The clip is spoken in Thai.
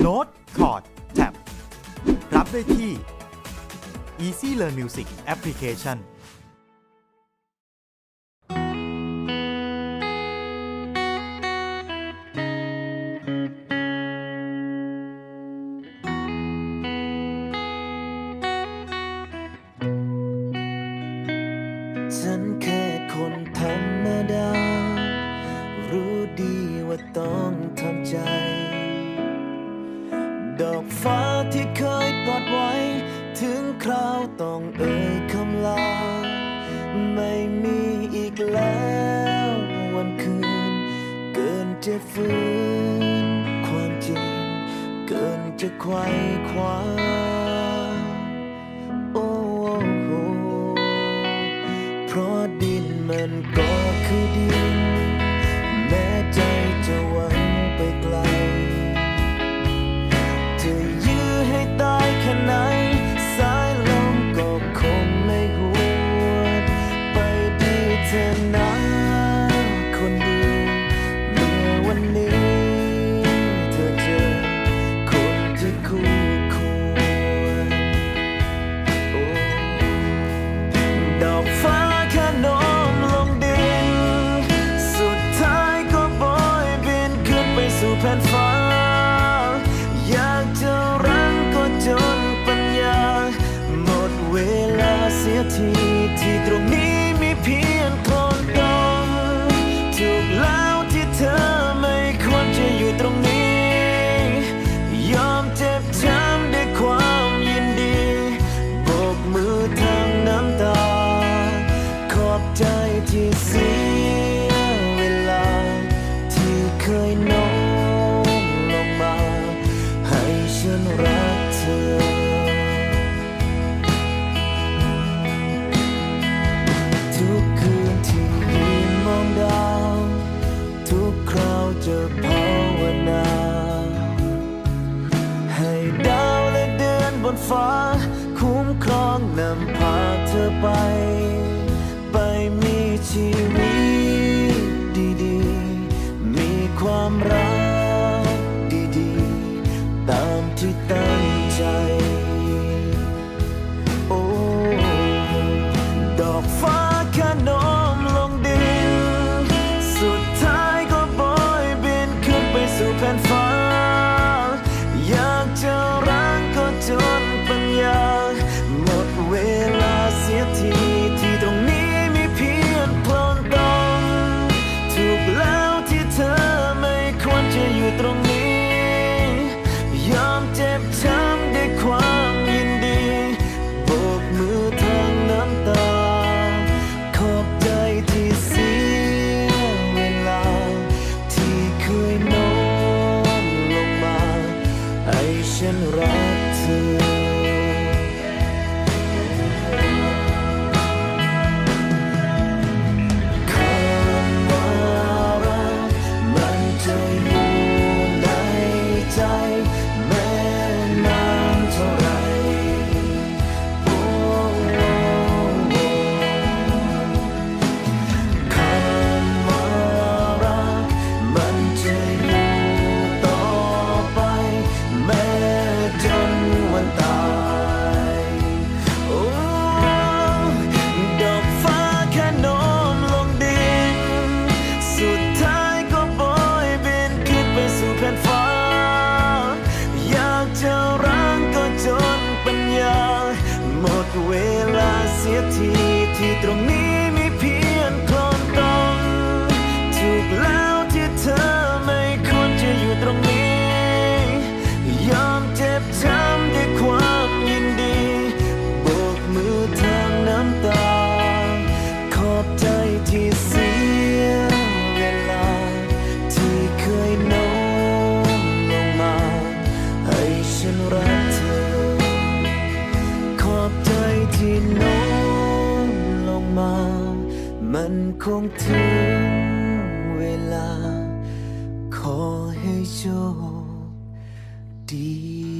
โน้ตคอร์ดแท็บรับได้ที่ Easy Learn Music Application time. ราวต้องเอ่ยคำลา ไม่มีอีกแล้ววันคืน เกินจะฟื้นความจริง เกินจะไขว้คว้าโอ้โหเพราะดินมันก็ hidromiel. ฟ้า คุ้มครองนำพาเธอไป ตรงนี้มีเพียงคลองตองถูกแล้วที่เธอไม่ควรจะอยู่ตรงนี้ ยอมเจ็บช้ำด้วยความยินดีโบกมือทางน้ำตา ขอบใจที่เสียเวลา ที่เคยโน้มลงมา ให้ฉันรักเธอ ขอบใจที่น้ คงถึงเวลา ขอให้โชคดี